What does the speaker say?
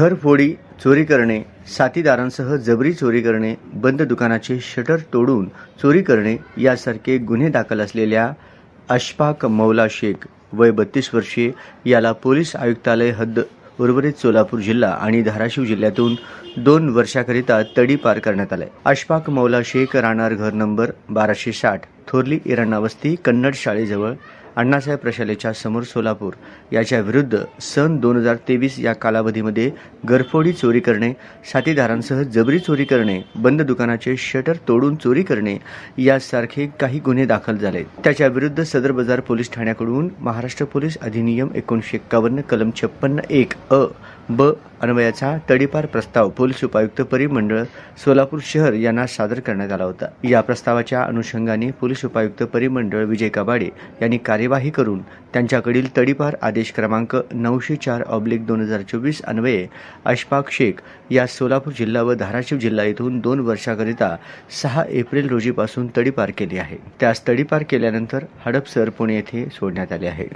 घरफोडी चोरी करणे साथीदारांसह जबरी चोरी करणे बंद दुकानाचे शटर तोडून चोरी करणे यासारखे गुन्हे दाखल असलेल्या अशफाक मौला शेख वय बत्तीस वर्षीय याला पोलीस आयुक्तालय हद्द उर्वरित सोलापूर जिल्हा आणि धाराशिव जिल्ह्यातून दोन वर्षाकरिता तडी पार करण्यात आलाय. अशफाक मौला शेख राहणार घर नंबर बाराशे साठ. थोरली इराणा वस्ती कन्नड शाळेजवळ अण्णासाहेब प्रशालेच्या समोर सोलापूर याच्या विरुद्ध सन दोन हजार तेवीस या कालावधीमध्ये घरफोडी चोरी करणे साथीदारांसह जबरी चोरी करणे बंद दुकानाचे शटर तोडून चोरी करणे यासारखे काही गुन्हे दाखल झाले. त्याच्या विरुद्ध सदर बाजार पोलीस ठाण्याकडून महाराष्ट्र पोलीस अधिनियम एकोणीसशे एक्कावन्न कलम छप्पन्न एक अ ब अन्वयाचा तडीपार प्रस्ताव पोलीस उपायुक्त परिमंडळ सोलापूर शहर यांना सादर करण्यात आला होता. या प्रस्तावाच्या अनुषंगाने पोलीस उपायुक्त परिमंडळ विजय कबाडे यांनी कार्यवाही करून त्यांच्याकडील तडीपार आदेश क्रमांक नऊशे चार ऑब्लिक दोन हजार चोवीस अन्वये अशफाक शेख या सोलापूर जिल्हा व धाराशिव जिल्हा येथून दोन वर्षाकरिता सहा एप्रिल रोजीपासून तडीपार केली आहे. त्यास तडीपार केल्यानंतर हडपसर पुणे येथे सोडण्यात आले आहे.